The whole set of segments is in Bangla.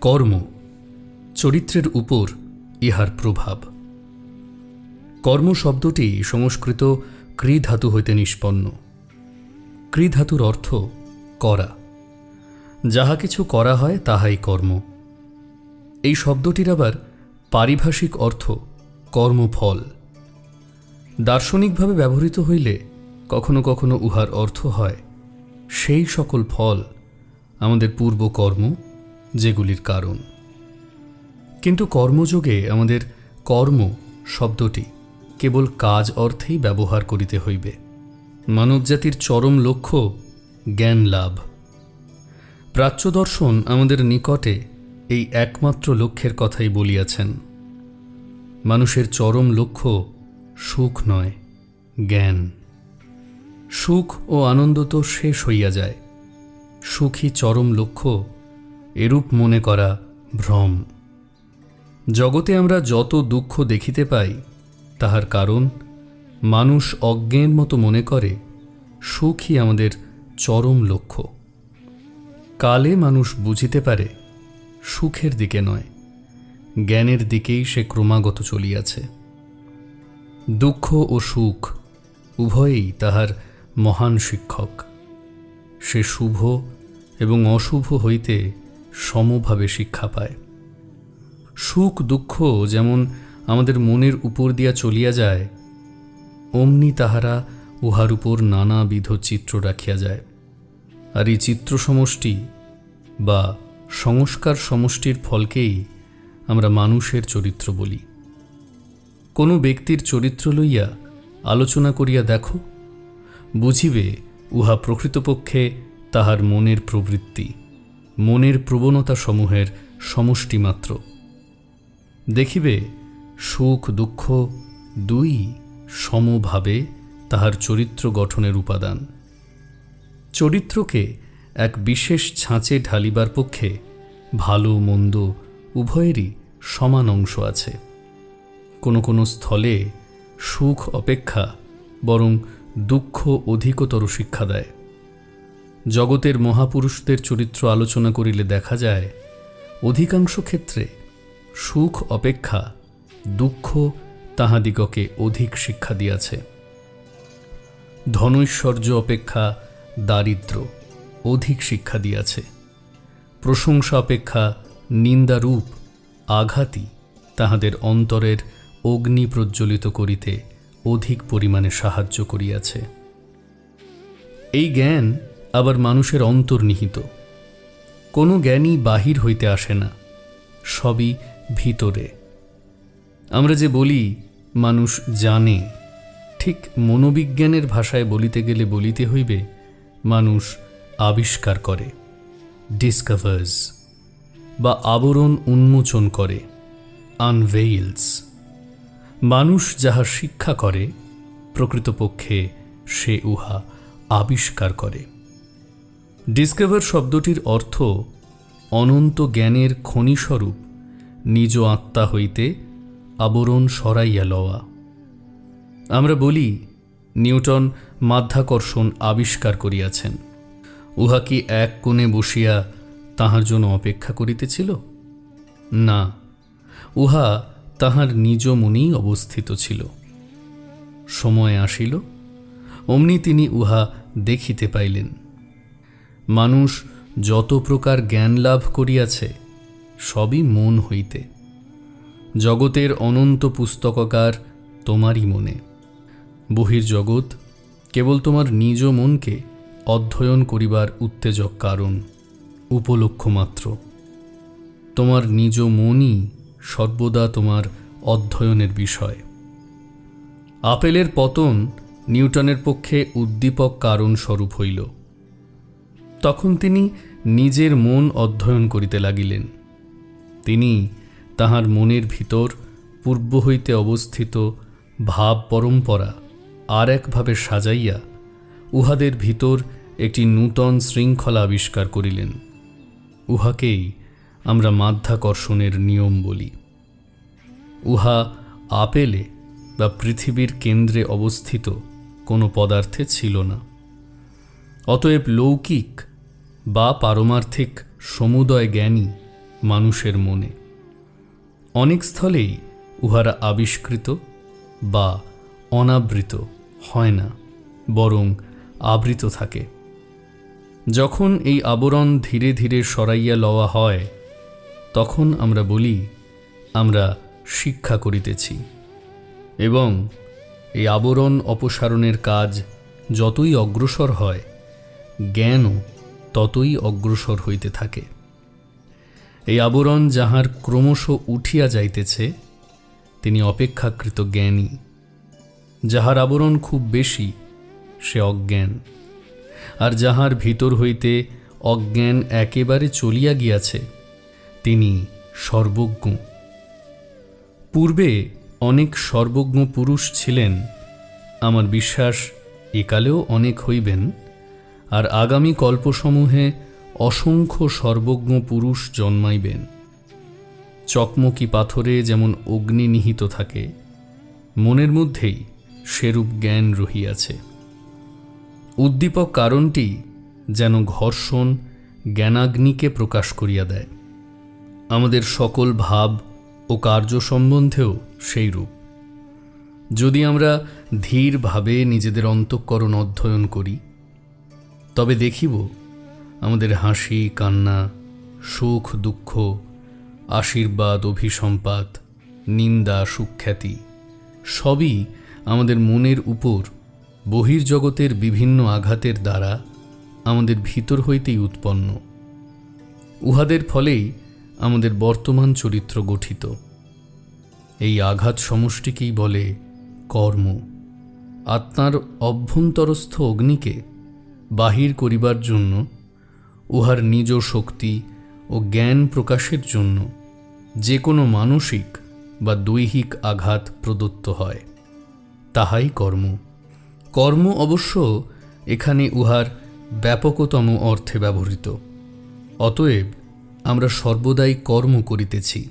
কর্ম, চরিত্রের উপর ইহার প্রভাব। কর্ম শব্দটি সংস্কৃত ধাতু হইতে নিষ্পন্ন। ধাতুর অর্থ করা। যাহা কিছু করা হয় তাহাই কর্ম। এই শব্দটির আবার পারিভাষিক অর্থ কর্মফল। দার্শনিকভাবে ব্যবহৃত হইলে কখনো কখনো উহার অর্থ হয়, সেই সকল ফল আমাদের পূর্ব কর্ম যেগুলির কারণ। কিন্তু কর্মযোগে আমাদের কর্ম শব্দটি কেবল কাজ অর্থেই ব্যবহার করিতে হইবে। মানবজাতির চরম লক্ষ্য জ্ঞান লাভ। প্রাচ্য দর্শন আমাদের নিকটে এই একমাত্র লক্ষ্যের কথাই বলিয়াছেন। মানুষের চরম লক্ষ্য সুখ নয়, জ্ঞান। সুখ ও আনন্দ তো শেষ হইয়া যায়। সুখী চরম লক্ষ্য এরূপ মনে করা ভ্রম। জগতে আমরা যত দুঃখ দেখিতে পাই, তাহার কারণ মানুষ অজ্ঞের মতো মনে করে, সুখই আমাদের চরম লক্ষ্য। কালে মানুষ বুঝিতে পারে, সুখের দিকে নয়, জ্ঞানের দিকেই সে ক্রমাগত চলিয়াছে। দুঃখ ও সুখ উভয়েই তাহার মহান শিক্ষক। সে শুভ এবং অশুভ হইতে সমভাবে শিক্ষা পায়। সুখ, দুঃখ যেমন আমাদের মনের উপর দিয়া চলিয়া যায়, অমনি তাহারা উহার উপর নানাবিধ চিত্র রাখিয়া যায়। আর এই চিত্র সমষ্টি বা সংস্কার সমষ্টির ফলকেই আমরা মানুষের চরিত্র বলি। কোনো ব্যক্তির চরিত্র লইয়া আলোচনা করিয়া দেখো, বুঝিবে উহা প্রকৃতপক্ষে তাহার মনের প্রবৃত্তি। মনের প্রবণতা সমূহের সমষ্টি মাত্র। দেখিবে, সুখ দুঃখ দুই সমভাবে তাহার চরিত্র গঠনের উপাদান। চরিত্রকে এক বিশেষ ছাঁচে ঢালিবার পক্ষে ভালো মন্দ উভয়েরই সমান অংশ আছে। কোনো কোনো স্থলে সুখ অপেক্ষা বরং দুঃখ অধিকতর শিক্ষা দেয়। জগতের মহাপুরুষদের চরিত্র আলোচনা করিলে দেখা যায়, অধিকাংশ ক্ষেত্রে সুখ, অপেক্ষা, দুঃখ তাহাদিগকে অধিক শিক্ষা দিয়াছে। ধনৈশ্বর্য, অপেক্ষা, দারিদ্র অধিক শিক্ষা দিয়াছে। প্রশংসা, অপেক্ষা, নিন্দারূপ, আঘাতই তাহাদের অন্তরের অগ্নি প্রজ্বলিত করিতে অধিক পরিমাণে সাহায্য করিয়াছে। এই জ্ঞান আবার মানুষের অন্তর্নিহিত। কোনো জ্ঞানই বাহির হইতে আসে না, সবই ভিতরে। আমরা যে বলি, মানুষ জানে, ঠিক মনোবিজ্ঞানের ভাষায় বলিতে গেলে বলিতে হইবে, মানুষ আবিষ্কার করে ডিসকভার্স বা আবরণ উন্মোচন করে আনভেইলস মানুষ যাহা শিক্ষা করে, প্রকৃতপক্ষে সে উহা আবিষ্কার করে। ডিসকভার শব্দটির অর্থ অনন্ত জ্ঞানের খনিস্বরূপ, নিজ আত্মা হইতে আবরণ সরাইয়া লওয়া। আমরা বলি, নিউটন মাধ্যাকর্ষণ আবিষ্কার করিয়াছেন। উহা কি এক কোণে বসিয়া তাহার জন্য অপেক্ষা করিতেছিল? না, উহা তাহার নিজ মনেই অবস্থিত ছিল। সময় আসিল, অমনি তিনি উহা দেখিতে পাইলেন। মানুষ যত প্রকার জ্ঞান লাভ করিয়াছে, সবই মন হইতে। জগতের অনন্ত পুস্তকাকার তোমারই মনে। বহির্জগৎ কেবল তোমার নিজ মনকে অধ্যয়ন করিবার উত্তেজক কারণ, উপলক্ষ মাত্র। তোমার নিজ মনই সর্বদা তোমার অধ্যয়নের বিষয়। আপেলের পতন নিউটনের পক্ষে উদ্দীপক কারণ স্বরূপ হইল। তখন তিনি নিজের মন অধ্যয়ন করিতে লাগিলেন। তিনি তাহার মনের ভিতর পূর্ব হইতে অবস্থিত ভাব পরম্পরা আর একভাবে সাজাইয়া উহাদের ভিতর একটি নূতন শৃঙ্খলা আবিষ্কার করিলেন। উহাকেই আমরা মাধ্যাকর্ষণের নিয়ম বলি। উহা আপেলে বা পৃথিবীর কেন্দ্রে অবস্থিত কোনো পদার্থে ছিল না। অতএব লৌকিক বা পারমার্থিক সমুদয় জ্ঞানী মানুষের মনে। অনেক স্থলেই উহারা আবিষ্কৃত বা অনাবৃত হয় না, বরং আবৃত থাকে। যখন এই আবরণ ধীরে ধীরে সরাইয়া লওয়া হয়, তখন আমরা বলি, আমরা শিক্ষা করিতেছি। এবং এই আবরণ অপসারণের কাজ যতই অগ্রসর হয়, জ্ঞানও ততই অগ্রসর হইতে থাকে। এই আবরণ যাহার ক্রমশ উঠিয়া যাইতেছে, তিনি অপেক্ষাকৃত জ্ঞানী। যাহার আবরণ খুব বেশি, সে অজ্ঞান। আর যাহার ভিতর হইতে অজ্ঞান একেবারে চলিয়া গিয়াছে, তিনি সর্বজ্ঞ। পূর্বে অনেক সর্বজ্ঞ পুরুষ ছিলেন, আমার বিশ্বাস একালেও অনেক হইবেন। আর আগামী কল্পসমূহে অসংখ্য সর্বজ্ঞ পুরুষ জন্মাইবেন। চকমকি পাথরে যেমন অগ্নি নিহিত থাকে, মনের মধ্যেই সেরূপ জ্ঞান রহিয়াছে। উদ্দীপক কারণটি যেন ঘর্ষণ জ্ঞানাগ্নিকে প্রকাশ করিয়া দেয়। আমাদের সকল ভাব ও কার্য সম্বন্ধেও সেই রূপ। যদি আমরা ধীরভাবে নিজেদের অন্তঃকরণ অধ্যয়ন করি তবে দেখিব আমাদের হাসি, কান্না, সুখ, দুঃখ, আশীর্বাদ, অভিসম্পাত, নিন্দা, সুখ্যাতি সবই আমাদের মনের উপর বহির্জগতের বিভিন্ন আঘাতের দ্বারা আমাদের ভিতর হইতেই উৎপন্ন। উহাদের ফলেই আমাদের বর্তমান চরিত্র গঠিত। এই আঘাত সমষ্টিকেই বলে কর্ম। আত্মার অভ্যন্তরস্থ অগ্নিকে বাহির করিবার জন্য, উহার নিজ শক্তি ও জ্ঞান প্রকাশের জন্য যে কোনো মানসিক বা দৈহিক আঘাত প্রদত্ত হয়, তাহাই কর্ম। কর্ম অবশ্য এখানে উহার ব্যাপকতম অর্থে ব্যবহৃত, অতএব আমরা সর্বদাই কর্ম করিতেছি।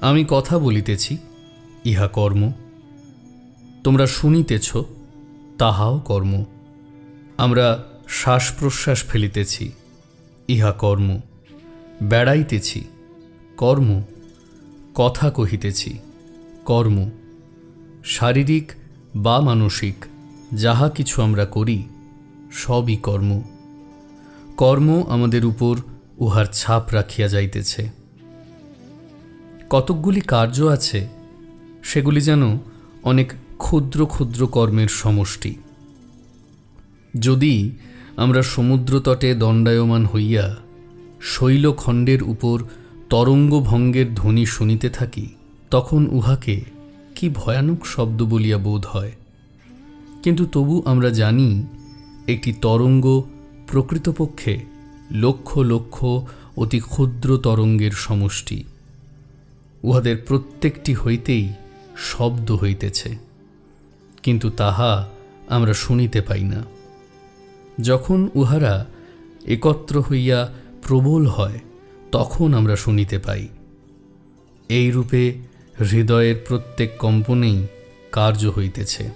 আমি কথা বলিতেছি, ইহা কর্ম। তোমরা শুনিতেছ, তাহাও কর্ম। আমরা শ্বাস প্রশ্বাস ফেলিতেছি, ইহা কর্ম। বেড়াইতেছি, কর্ম। কথা কহিতেছি, কর্ম। শারীরিক বা মানসিক, যাহা কিছু আমরা করি, সবই কর্ম। কর্ম আমাদের উপর উহার ছাপ রাখিয়া যাইতেছে। কতকগুলি কার্য আছে, সেগুলি যেন অনেক ক্ষুদ্র ক্ষুদ্র কর্মের সমষ্টি। যদি আমরা সমুদ্রতটে দণ্ডায়মান হইয়া শৈলখণ্ডের উপর তরঙ্গভঙ্গের ধ্বনি শুনিতে থাকি, তখন উহাকে কি ভয়ানক শব্দ বলিয়া বোধ হয়? কিন্তু তবু আমরা জানি, একটি তরঙ্গ প্রকৃতপক্ষে লক্ষ লক্ষ অতি ক্ষুদ্র তরঙ্গের সমষ্টি। উহাদের প্রত্যেকটি হইতেই শব্দ হইতেছে, কিন্তু তাহা আমরা শুনিতে পাই না। যখন উহারা একত্র হইয়া প্রবল হয়, তখন আমরা শুনিতে পাই। এই রূপে হৃদয়ের প্রত্যেক কম্পনেই কার্য হইতেছে।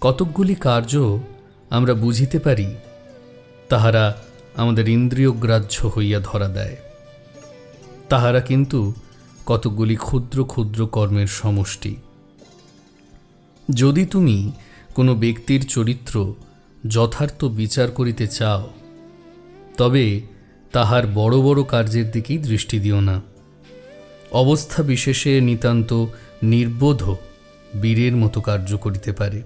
কতকগুলি কার্য আমরা বুঝিতে পারি, তাহারা আমাদের ইন্দ্রিয়গ্রাহ্য হইয়া ধরা দেয়। তাহারা কিন্তু কতকগুলি ক্ষুদ্র ক্ষুদ্র কর্মের সমষ্টি। যদি তুমি কোনো ব্যক্তির চরিত্র যথার্থ বিচার করিতে চাও, তবে তাহার বড় বড় কার্যের দিকেই দৃষ্টি দিও না। অবস্থা বিশেষে নিতান্ত নির্বোধ বীরের মতো কার্য করিতে পারে।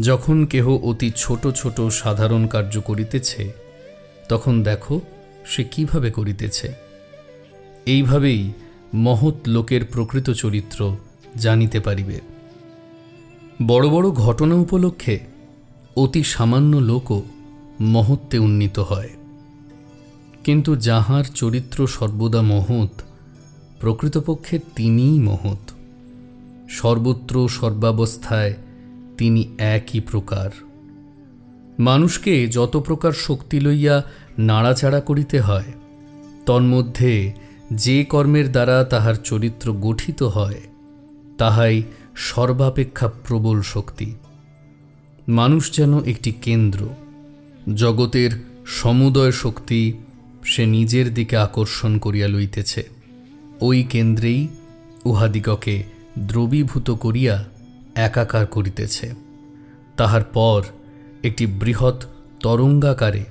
যখন কেহ অতি ছোট ছোট সাধারণ কার্য করিতেছে, তখন দেখো সে কীভাবে করিতেছে। এইভাবেই মহৎ লোকের প্রকৃত চরিত্র জানিতে পারিবে। বড় বড় ঘটনা উপলক্ষে অতি সামান্য লোকও মহত্বে উন্নীত হয়। কিন্তু যাহার চরিত্র সর্বদা মহৎ, প্রকৃতপক্ষে তিনিই মহৎ। সর্বত্র সর্বাবস্থায় তিনি একই প্রকার। মানুষকে যত প্রকার শক্তি লইয়া নাড়াচাড়া করিতে হয়, তন্মধ্যে যে কর্মের দ্বারা তাহার চরিত্র গঠিত হয়, তাহাই সর্বাপেক্ষা প্রবল শক্তি। মানুষ যেন একটি কেন্দ্র। জগতের সমুদয় শক্তি সে নিজের দিকে আকর্ষণ করিয়া লইতেছে। ওই কেন্দ্রেই উহাদিগকে দ্রবীভূত করিয়া একাকার করিতেছে। তাহার পর একটি বৃহৎ তরঙ্গাকারে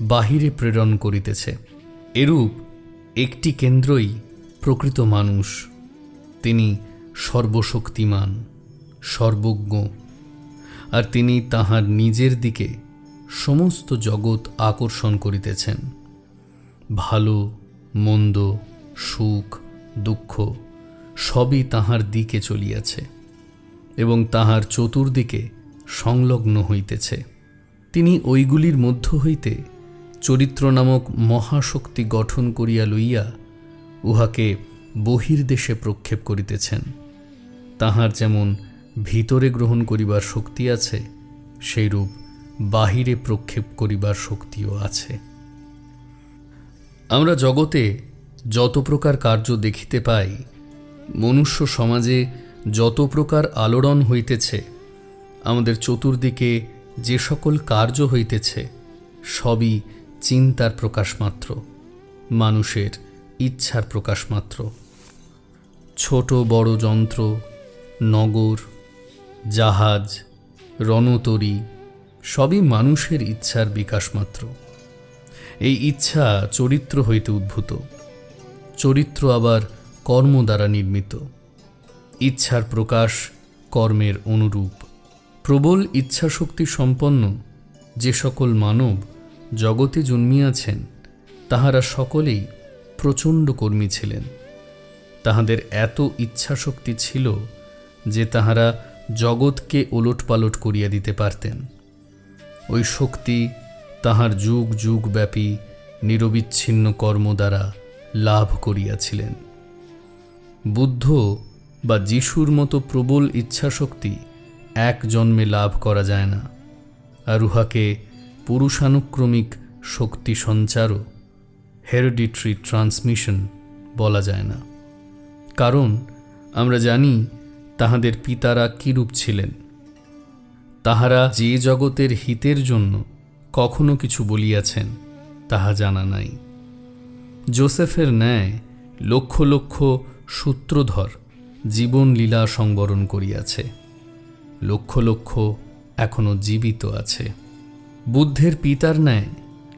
বাহিরে প্রেরণ করিতেছে। এরূপ একটি কেন্দ্রই প্রকৃত মানুষ। তিনি সর্বশক্তিমান, সর্বজ্ঞ আর তিনি তাহার নিজের দিকে সমস্ত জগৎ আকর্ষণ করিতেছেন। ভালো, মন্দ, সুখ, দুঃখ সবই তাহার দিকে চলিয়াছে এবং তাহার চতুর্দিকে সংলগ্ন হইতেছে। তিনি ওইগুলির মধ্য হইতে চরিত্র নামক মহাশক্তি গঠন করিয়া লইয়া উহাকে বহির্দেশে প্রক্ষেপ করিতেছেন। তাহার যেমন ভিতরে গ্রহণ করিবার শক্তি আছে, সেইরূপ বাহিরে প্রক্ষেপ করিবার শক্তিও আছে। আমরা জগতে যত প্রকার কার্য দেখিতে পাই, মনুষ্য সমাজে যত প্রকার আলোড়ন হইতেছে, আমাদের চতুর্দিকে যে সকল কার্য হইতেছে, সবই চিন্তার প্রকাশ মাত্র মানুষের ইচ্ছার প্রকাশ মাত্র ছোট বড় যন্ত্র, নগর জাহাজ, রণতরী, সবই মানুষের ইচ্ছার বিকাশ মাত্র এই ইচ্ছা চরিত্র হইতে উদ্ভূত। চরিত্র আবার কর্ম দ্বারা নির্মিত। ইচ্ছার প্রকাশ কর্মের অনুরূপ। প্রবল ইচ্ছাশক্তি সম্পন্ন যে সকল মানব জগতে জন্মিয়াছেন, তাহারা সকলেই প্রচণ্ড কর্মী ছিলেন। তাহাদের এত ইচ্ছাশক্তি ছিল যে তাহারা জগৎকে ওলটপালট করিয়া দিতে পারতেন। ওই শক্তি তাহার যুগ যুগ ব্যাপী নিরবিচ্ছিন্ন কর্ম দ্বারা লাভ করিয়াছিলেন। বুদ্ধ বা যিশুর মতো প্রবল ইচ্ছাশক্তি এক জন্মে লাভ করা যায় না, আর উহাকে পুরুষানুক্রমিক শক্তি সঞ্চারও, হেরিডিট্রি ট্রান্সমিশন বলা যায় না। কারণ আমরা জানি তাহাদের পিতারা কিরূপ ছিলেন? তাহারা যে জগতের হিতের জন্য কখনো কিছু বলিয়াছেন, তাহা জানা নাই। জোসেফের ন্যায় লক্ষ লক্ষ সূত্রধর জীবন লীলা সংবরণ করিয়াছে। লক্ষ লক্ষ এখনও জীবিত আছে। বুদ্ধের পিতার ন্যায়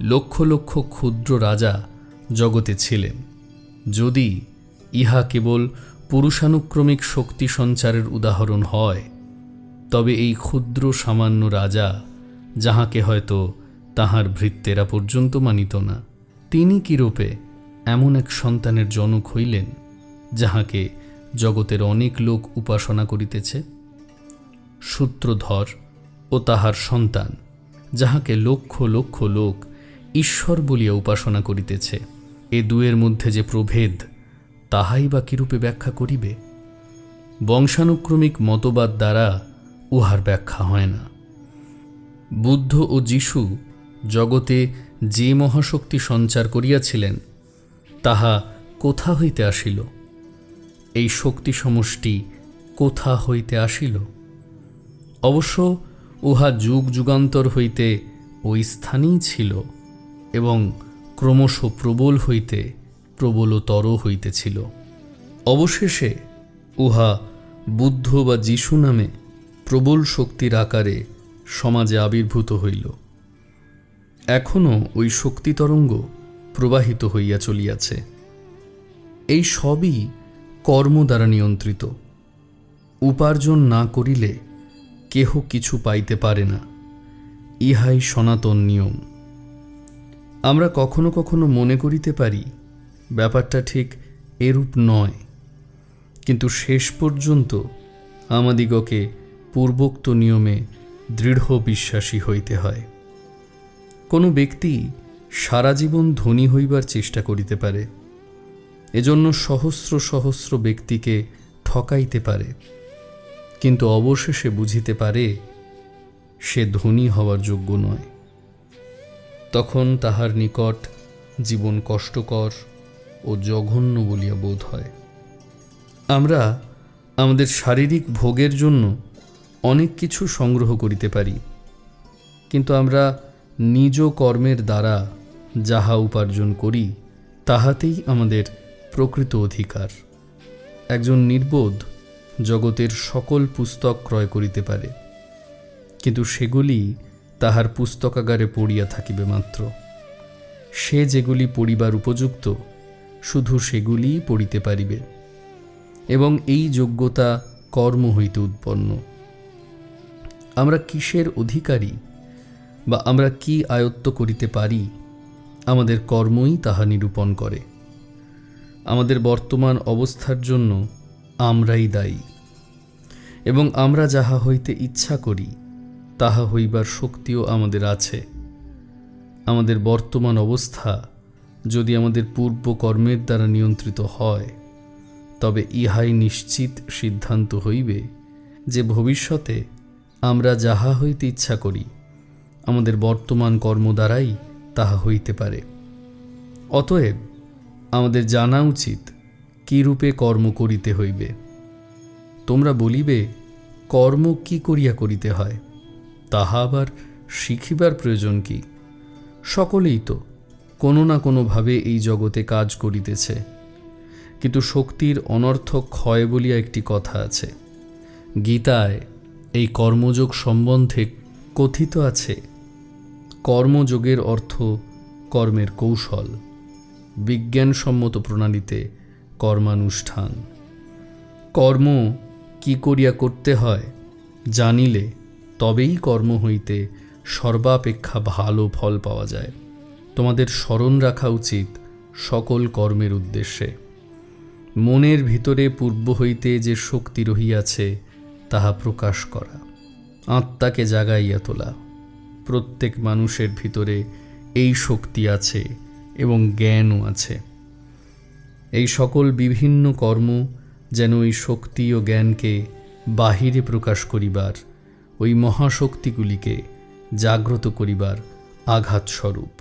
লক্ষ লক্ষ ক্ষুদ্র রাজা জগতে ছিলেন। যদি ইহা কেবল পুরুষানুক্রমিক শক্তি সঞ্চারের উদাহরণ হয়, তবে এই ক্ষুদ্র সামান্য রাজা যাহাকে হয়তো তাহার ভৃত্যেরা পর্যন্ত মানিত না। তিনি কিরূপে এমন এক সন্তানের জনক হইলেন যাহাকে জগতের অনেক লোক উপাসনা করিতেছে? সূত্রধর ও তাহার সন্তান যাহাকে লক্ষ লক্ষ লোক ঈশ্বর বলিয়া উপাসনা করিতেছে, এ দুয়ের মধ্যে যে প্রভেদ তাহাই বা কিরূপে ব্যাখ্যা করিবে? বংশানুক্রমিক মতবাদ দ্বারা উহার ব্যাখ্যা হয় না। বুদ্ধ ও যিশু জগতে যে মহাশক্তি সঞ্চার করিয়াছিলেন, তাহা কোথা হইতে আসিল? এই শক্তি সমষ্টি কোথা হইতে আসিল? অবশ্য উহা যুগ যুগান্তর হইতে ওই স্থানেই ছিল এবং ক্রমশ প্রবল হইতে প্রবলতর হইতেছিল। অবশেষে উহা বুদ্ধ বা যিশু নামে প্রবল শক্তির আকারে সমাজে আবির্ভূত হইল। এখনও ওই শক্তি তরঙ্গ প্রবাহিত হইয়া চলিয়াছে। এই সবই কর্ম দ্বারা নিয়ন্ত্রিত। উপার্জন না করিলে কেহ কিছু পাইতে পারে না। ইহাই সনাতন নিয়ম। আমরা কখনো কখনো মনে করিতে পারি ব্যাপারটা ঠিক এরূপ নয়। কিন্তু শেষ পর্যন্ত আমাদিগকে পূর্বোক্ত নিয়মে দৃঢ় বিশ্বাসী হইতে হয়। কোনো ব্যক্তি সারা জীবন ধনী হইবার চেষ্টা করিতে পারে, এজন্য সহস্র সহস্র ব্যক্তিকে ঠকাইতে পারে। কিন্তু অবশেষে বুঝিতে পারে, সে ধনী হওয়ার যোগ্য নয়। তখন তাহার নিকট জীবন কষ্টকর ও জঘন্য বলিয়া বোধ হয়। আমরা আমাদের শারীরিক ভোগের জন্য অনেক কিছু সংগ্রহ করিতে পারি, কিন্তু আমরা নিজ কর্মের দ্বারা যাহা উপার্জন করি, তাহাতেই আমাদের প্রকৃত অধিকার। একজন নির্বোধ জগতের সকল পুস্তক ক্রয় করিতে পারে, কিন্তু সেগুলি তাহার পুস্তকাগারে পড়িয়া থাকিবে মাত্র। সে যেগুলি পড়িবার উপযুক্ত শুধু সেগুলিই পড়িতে পারিবে। এবং এই যোগ্যতা কর্ম হইতে উৎপন্ন। আমরা কিসের অধিকারী বা আমরা কি আয়ত্ত করিতে পারি, আমাদের কর্মই তাহা নিরূপণ করে। আমাদের বর্তমান অবস্থার জন্য আমরাই দায়ী। এবং আমরা যাহা হইতে ইচ্ছা করি, তাহা হইবার শক্তিও আমাদের আছে। আমাদের বর্তমান অবস্থা যদি আমাদের পূর্ব কর্মের দ্বারা নিয়ন্ত্রিত হয়, তবে ইহাই নিশ্চিত সিদ্ধান্ত হইবে যে ভবিষ্যতে আমরা যাহা হইতে ইচ্ছা করি, আমাদের বর্তমান কর্ম দ্বারাই তাহা হইতে পারে। অতএব আমাদের জানা উচিত কি রূপে কর্ম করিতে হইবে। তোমরা বলিবে, কর্ম কি করিয়া করিতে হয়? তাহা আবার শিখিবার প্রয়োজন কি? সকলেই তো কোনো না কোনোভাবে এই জগতে কাজ করিতেছে। কিন্তু শক্তির অনর্থক ক্ষয় বলিয়া একটি কথা আছে। গীতায় এই কর্মযোগ সম্বন্ধে কথিত আছে, কর্মযোগের অর্থ কর্মের কৌশল, বিজ্ঞানসম্মত প্রণালীতে কর্মানুষ্ঠান। কর্ম কি করিয়া করতে হয় জানিলে তবেই কর্ম হইতে সর্বাপেক্ষা ভালো ফল পাওয়া যায়। তোমাদের স্মরণ রাখা উচিত সকল কর্মের উদ্দেশ্যে। মনের ভিতরে পূর্ব হইতে যে শক্তি রহিয়াছে, তাহা প্রকাশ করা। আত্মাকে জাগাইয়া তোলা। প্রত্যেক মানুষের ভিতরে এই শক্তি আছে এবং জ্ঞানও আছে। এই সকল বিভিন্ন কর্ম যেন ওই শক্তি ও জ্ঞানকে বাহিরে প্রকাশ করিবার, ওই মহাশক্তিগুলিকে জাগ্রত করিবার আঘাত স্বরূপ